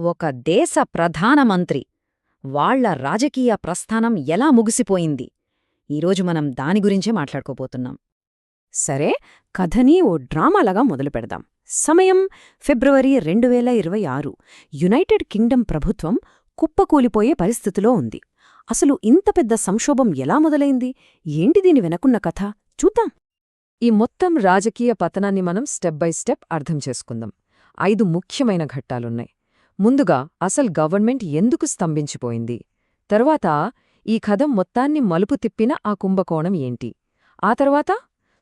ఒక దేశ ప్రధానమంత్రి వాళ్ళ రాజకీయ ప్రస్థానం ఎలా ముగిసిపోయింది? ఈరోజు మనం దాని గురించే మాట్లాడుకోబోతున్నాం. సరే కథని ఓ డ్రామాలాగా మొదలు పెడదాం. సమయం ఫిబ్రవరి రెండు వేల ఇరవై ఆరు. యునైటెడ్ కింగ్డమ్ ప్రభుత్వం కుప్పకూలిపోయే పరిస్థితిలో ఉంది. అసలు ఇంత పెద్ద సంక్షోభం ఎలా మొదలైంది? ఏంటి దీని వెనకున్న కథ? చూద్దాం. ఈ మొత్తం రాజకీయ పతనాన్ని మనం స్టెప్ బై స్టెప్ అర్థం చేసుకుందాం. ఐదు ముఖ్యమైన ఘట్టాలున్నాయి. ముందుగా అసలు గవర్నమెంట్ ఎందుకు స్తంభించిపోయింది? తరువాత ఈ కథం మొత్తాన్ని మలుపు తిప్పిన ఆ కుంభకోణం ఏంటి? ఆ తర్వాత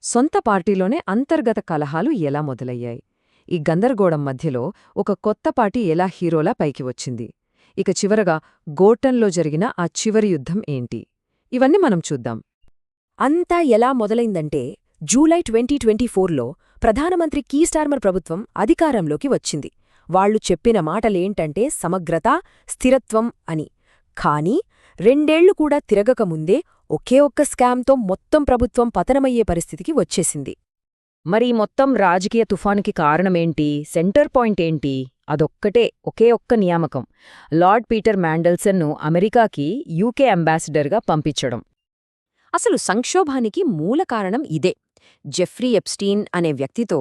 సొంత పార్టీలోనే అంతర్గత కలహాలు ఎలా మొదలయ్యాయి? ఈ గందరగోళం మధ్యలో ఒక కొత్త పార్టీ ఎలా హీరోలా పైకి వచ్చింది? ఇక చివరగా గోర్టన్లో జరిగిన ఆ చివరి యుద్ధం ఏంటి? ఇవన్నీ మనం చూద్దాం. అంతా ఎలా మొదలైందంటే జూలై ట్వంటీ ట్వంటీ ఫోర్లో ప్రధానమంత్రి కీస్టార్మర్ ప్రభుత్వం అధికారంలోకి వచ్చింది. వాళ్ళు చెప్పిన మాటలేంటంటే సమగ్రత స్థిరత్వం అని. కానీ రెండేళ్ళు కూడా తిరగకముందే ఒకే ఒక్క స్కామ్తో మొత్తం ప్రభుత్వం పతనమయ్యే పరిస్థితికి వచ్చేసింది. మరి మొత్తం రాజకీయ తుఫానుకి కారణమేంటి? సెంటర్ పాయింట్ ఏంటి? అదొక్కటే ఒకే ఒక్క నియామకం. లార్డ్ పీటర్ మ్యాండల్సన్ను అమెరికాకి యూకే అంబాసిడర్గా పంపించడం. అసలు సంక్షోభానికి మూల కారణం ఇదే. జెఫ్రీ ఎప్స్టీన్ అనే వ్యక్తితో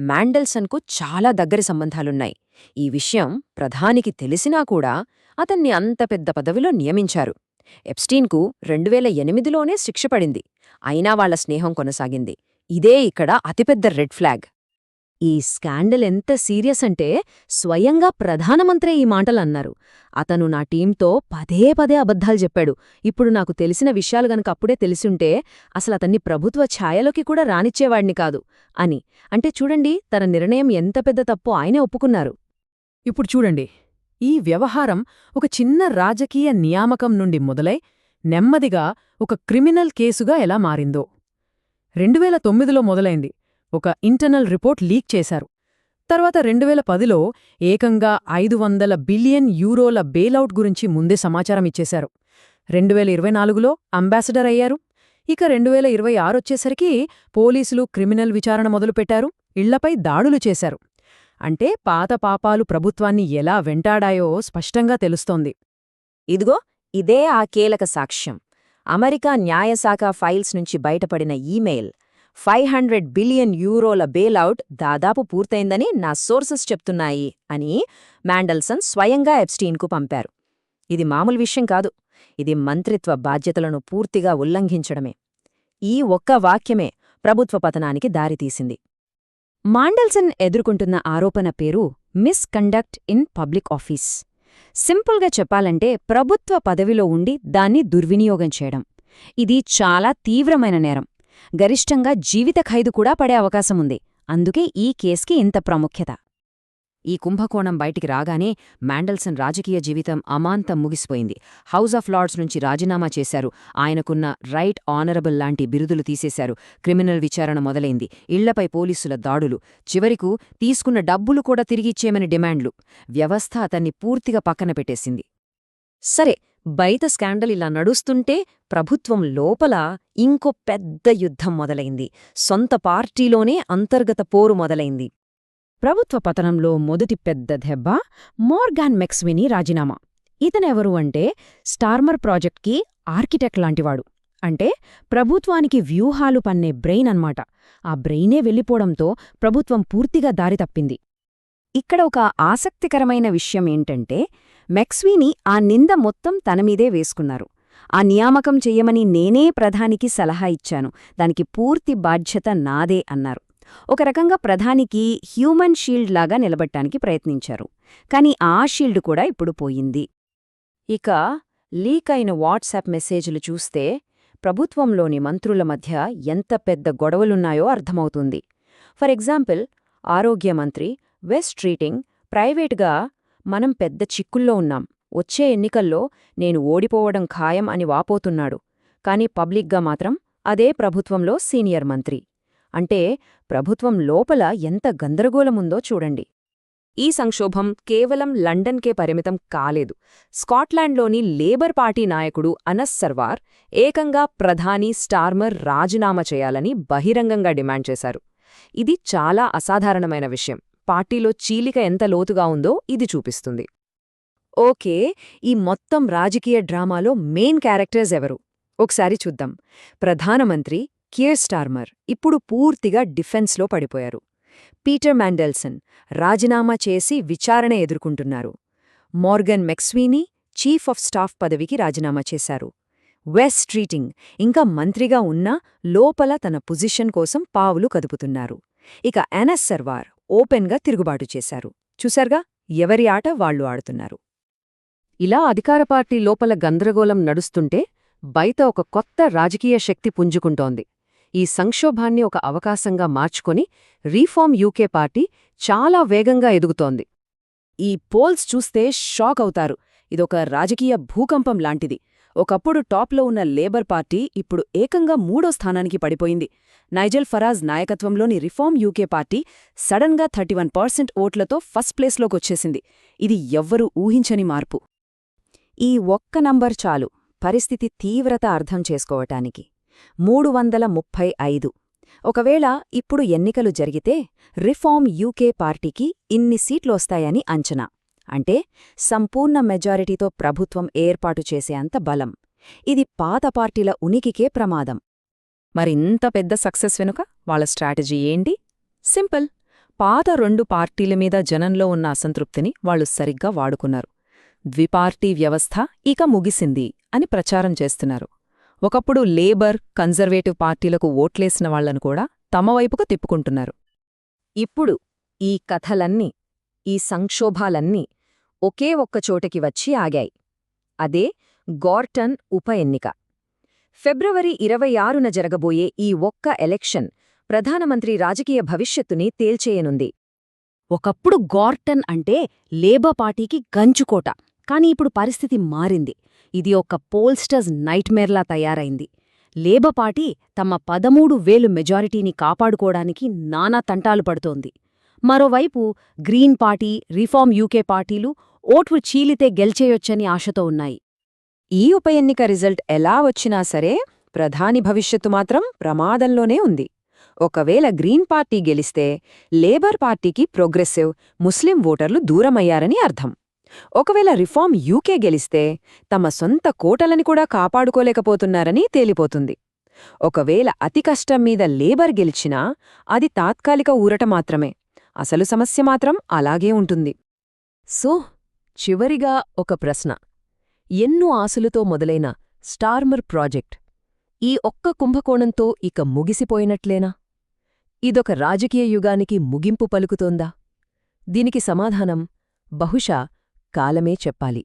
మ్యాండల్సన్కు చాలా దగ్గరి సంబంధాలున్నాయి. ఈ విషయం ప్రధానికి తెలిసినా కూడా అతన్ని అంత పెద్ద పదవిలో నియమించారు. ఎప్స్టీన్కు రెండువేల ఎనిమిదిలోనే శిక్ష పడింది. అయినా వాళ్ళ స్నేహం కొనసాగింది. ఇదే ఇక్కడ అతిపెద్ద రెడ్ ఫ్లాగ్. ఈ స్కాండల్ ఎంత సీరియస్ అంటే స్వయంగా ప్రధానమంత్రే ఈ మాటలన్నారు. అతను నా టీంతో పదే పదే అబద్ధాలు చెప్పాడు. ఇప్పుడు నాకు తెలిసిన విషయాలు గనక అప్పుడే తెలిసుంటే అసలతన్ని ప్రభుత్వ ఛాయలోకి కూడా రానిచ్చేవాడిని కాదు అని. అంటే చూడండి తన నిర్ణయం ఎంత పెద్ద తప్పో ఆయనే ఒప్పుకున్నారు. ఇప్పుడు చూడండి. ఈ వ్యవహారం ఒక చిన్న రాజకీయ నియామకం నుండి మొదలై నెమ్మదిగా ఒక క్రిమినల్ కేసుగా ఎలా మారిందో. రెండువేల తొమ్మిదిలో మొదలైంది. ఒక ఇంటర్నల్ రిపోర్ట్ లీక్ చేశారు. తర్వాత రెండువేల పదిలో ఏకంగా ఐదు వందల బిలియన్ యూరోల బెయిలౌట్ గురించి ముందే సమాచారం ఇచ్చేశారు. రెండువేల ఇరవై నాలుగులో అంబాసిడర్ అయ్యారు. ఇక రెండువేల ఇరవై ఆరొచ్చేసరికి పోలీసులు క్రిమినల్ విచారణ మొదలుపెట్టారు. ఇళ్ళపై దాడులు చేశారు. అంటే పాత పాపాలు ప్రభుత్వాన్ని ఎలా వెంటాడాయో స్పష్టంగా తెలుస్తోంది. ఇదిగో ఇదే ఆ కీలక సాక్ష్యం. అమెరికా న్యాయశాఖ ఫైల్స్ నుంచి బయటపడిన ఈమెయిల్. ఫైవ్ హండ్రెడ్ బిలియన్ యూరోల బెయిలౌట్ దాదాపు పూర్తయిందని నా సోర్సెస్ చెప్తున్నాయి అని మ్యాండల్సన్ స్వయంగా ఎప్స్టీన్కు పంపారు. ఇది మామూలు విషయం కాదు. ఇది మంత్రిత్వ బాధ్యతలను పూర్తిగా ఉల్లంఘించడమే. ఈ ఒక్క వాక్యమే ప్రభుత్వ పతనానికి దారితీసింది. మాండల్సన్ ఎదుర్కొంటున్న ఆరోపణ పేరు మిస్కండక్ట్ ఇన్ పబ్లిక్ ఆఫీస్ సింపుల్గా చెప్పాలంటే ప్రభుత్వ పదవిలో ఉండి దాన్ని దుర్వినియోగం చేయడం. ఇది చాలా తీవ్రమైన నేరం. గరిష్టంగా జీవిత ఖైదు కూడా పడే అవకాశముంది. అందుకే ఈ కేస్కి ఇంత ప్రాముఖ్యత. ఈ కుంభకోణం బయటికి రాగానే మ్యాండల్సన్ రాజకీయ జీవితం అమాంతం ముగిసిపోయింది. హౌస్ ఆఫ్ లార్డ్స్ నుంచి రాజీనామా చేశారు. ఆయనకున్న రైట్ ఆనరబుల్ లాంటి బిరుదులు తీసేశారు. క్రిమినల్ విచారణ మొదలైంది. ఇళ్ళపై పోలీసుల దాడులు. చివరికు తీసుకున్న డబ్బులు కూడా తిరిగిచ్చేమని డిమాండ్లు. వ్యవస్థ అతన్ని పూర్తిగా పక్కన పెట్టేసింది. సరే బయట స్కాండల్ ఇలా నడుస్తుంటే ప్రభుత్వం లోపల ఇంకో పెద్ద యుద్ధం మొదలైంది. సొంత పార్టీలోనే అంతర్గత పోరు మొదలైంది. ప్రభుత్వ పతనంలో మొదటి పెద్ద దెబ్బ మోర్గాన్ మెక్స్విని రాజీనామా. ఇతనెవరు అంటే స్టార్మర్ ప్రాజెక్ట్కి ఆర్కిటెక్ట్ లాంటివాడు. అంటే ప్రభుత్వానికి వ్యూహాలు పన్నే బ్రెయిన్ అన్మాట ఆ బ్రెయినే వెళ్ళిపోవడంతో ప్రభుత్వం పూర్తిగా దారి తప్పింది. ఇక్కడ ఒక ఆసక్తికరమైన విషయం ఏంటంటే మెక్స్వీని ఆ నింద మొత్తం తనమీదే వేసుకున్నారు. ఆ నియామకం చెయ్యమని నేనే ప్రధానికి సలహా ఇచ్చాను. దానికి పూర్తి బాధ్యత నాదే అన్నారు. ఒక రకంగా ప్రధానికి హ్యూమన్ షీల్డ్ లాగా నిలబట్టానికి ప్రయత్నించారు. కాని ఆ షీల్డ్ కూడా ఇప్పుడు పోయింది. ఇక లీక్ అయిన వాట్సాప్ మెసేజ్లు చూస్తే ప్రభుత్వంలోని మంత్రుల మధ్య ఎంత పెద్ద గొడవలున్నాయో అర్థమవుతుంది. ఫర్ ఎగ్జాంపుల్ ఆరోగ్య మంత్రి వెస్ట్ ట్రీటింగ్ ప్రైవేట్గా మనం పెద్ద చిక్కుల్లో ఉన్నాం. వచ్చే ఎన్నికల్లో నేను ఓడిపోవడం ఖాయం అని వాపోతున్నాడు. కాని పబ్లిక్గా మాత్రం అదే ప్రభుత్వంలో సీనియర్ మంత్రి. అంటే ప్రభుత్వం లోపల ఎంత గందరగోళముందో చూడండి. ఈ సంక్షోభం కేవలం లండన్కే పరిమితం కాలేదు. స్కాట్లాండ్లోని లేబర్ పార్టీ నాయకుడు అనస్ సర్వార్ ఏకంగా ప్రధాని స్టార్మర్ రాజీనామా చేయాలని బహిరంగంగా డిమాండ్ చేశారు. ఇది చాలా అసాధారణమైన విషయం. పార్టీలో చీలిక ఎంత లోతుగా ఉందో ఇది చూపిస్తుంది. ఓకే ఈ మొత్తం రాజకీయ డ్రామాలో మెయిన్ క్యారెక్టర్స్ ఎవరు? ఒకసారి చూద్దాం. ప్రధానమంత్రి కియర్ స్టార్మర్ ఇప్పుడు పూర్తిగా డిఫెన్స్లో పడిపోయారు. పీటర్ మ్యాండెల్సన్ రాజీనామా చేసి విచారణ ఎదుర్కొంటున్నారు. Morgan McSweeney chief of staff పదవికి రాజీనామా చేశారు. వెస్ట్ ట్రీటింగ్ ఇంకా మంత్రిగా ఉన్నా లోపల తన పొజిషన్ కోసం పావులు కదుపుతున్నారు. ఇక ఎనస్ సర్వార్ ఓపెన్గా తిరుగుబాటు చేశారు. చూశారుగా ఎవరి ఆట వాళ్ళు ఆడుతున్నారు. ఇలా అధికార పార్టీ లోపల గందరగోళం నడుస్తుంటే బయట ఒక కొత్త రాజకీయ శక్తి పుంజుకుంటోంది. ఈ సంక్షోభాన్ని ఒక అవకాశంగా మార్చుకొని రీఫార్మ్ యూకే పార్టీ చాలా వేగంగా ఎదుగుతోంది. ఈ పోల్స్ చూస్తే షాక్ అవుతారు. ఇదొక రాజకీయ భూకంపం లాంటిది. ఒకప్పుడు టాప్లో ఉన్న లేబర్ పార్టీ ఇప్పుడు ఏకంగా మూడో స్థానానికి పడిపోయింది. నైజల్ ఫరాజ్ నాయకత్వంలోని రిఫార్మ్ యూకే పార్టీ సడన్గా థర్టీ వన్ పర్సెంట్ ఓట్లతో ఫస్ట్ ప్లేస్లోకొచ్చేసింది ఇది ఎవ్వరూ ఊహించని మార్పు. ఈ ఒక్క నంబర్ చాలు. పరిస్థితి తీవ్రత అర్థం చేసుకోవటానికి. మూడు వందల ముప్పై ఐదు. ఒకవేళ ఇప్పుడు ఎన్నికలు జరిగితే రిఫార్మ్ యూకే పార్టీకి ఇన్ని సీట్లొస్తాయని అంచనా. అంటే సంపూర్ణ మెజారిటీతో ప్రభుత్వం ఏర్పాటు చేసేంత బలం. ఇది పాత పార్టీల ఉనికికే ప్రమాదం. మరింత పెద్ద సక్సెస్ వెనుక వాళ్ళ స్ట్రాటజీ ఏంటి? సింపుల్. పాత రెండు పార్టీల మీద జనంలో ఉన్న అసంతృప్తిని వాళ్ళు సరిగ్గా వాడుకున్నారు. ద్విపార్టీ వ్యవస్థ ఇక ముగిసింది అని ప్రచారం చేస్తున్నారు. ఒకప్పుడు లేబర్ కన్జర్వేటివ్ పార్టీలకు ఓట్లేసిన వాళ్ళను కూడా తమ వైపుకు తిప్పుకుంటున్నారు. ఇప్పుడు ఈ కథలన్నీ ఈ సంక్షోభాలన్నీ ఒకే ఒక్క చోటకి వచ్చి ఆగాయి. అదే గార్టన్ ఉప ఎన్నిక. ఫిబ్రవరి ఇరవై ఆరున జరగబోయే ఈ ఒక్క ఎలక్షన్ ప్రధానమంత్రి రాజకీయ భవిష్యత్తుని తేల్చేయనుంది. ఒకప్పుడు గార్టన్ అంటే లేబర్ పార్టీకి గంచుకోట కాని ఇప్పుడు పరిస్థితి మారింది. ఇది ఒక పోల్స్టర్స్ నైట్మేర్లా తయారైంది. లేబర్ పార్టీ తమ పదమూడు వేలు మెజారిటీని కాపాడుకోవడానికి నానా తంటాలు పడుతోంది. మరోవైపు గ్రీన్ పార్టీ రిఫార్మ్ యూకే పార్టీలు ఓట్లు చీలితే గెల్చేయొచ్చని ఆశతో ఉన్నాయి. ఈ ఉప ఎన్నిక రిజల్ట్ ఎలా వచ్చినా సరే ప్రధాని భవిష్యత్తు మాత్రం ప్రమాదంలోనే ఉంది. ఒకవేళ గ్రీన్ పార్టీ గెలిస్తే లేబర్ పార్టీకి ప్రోగ్రెసివ్ ముస్లిం ఓటర్లు దూరమయ్యారని అర్థం. ఒకవేళ రిఫార్మ్ యూకే గెలిస్తే తమ సొంత కోటలని కూడా కాపాడుకోలేకపోతున్నారని తేలిపోతుంది. ఒకవేళ అతి కష్టం మీద లేబర్ గెలిచినా అది తాత్కాలిక ఊరట మాత్రమే. అసలు సమస్య మాత్రం అలాగే ఉంటుంది. సో చివరిగా ఒక ప్రశ్న. ఎన్నో ఆశలతో మొదలైన స్టార్మర్ ప్రాజెక్ట్ ఈ ఒక్క కుంభకోణంతో ఇక ముగిసిపోయినట్లేనా? ఇదొక రాజకీయ యుగానికి ముగింపు పలుకుతోందా? దీనికి సమాధానం బహుశా కాలమే చెప్పాలి.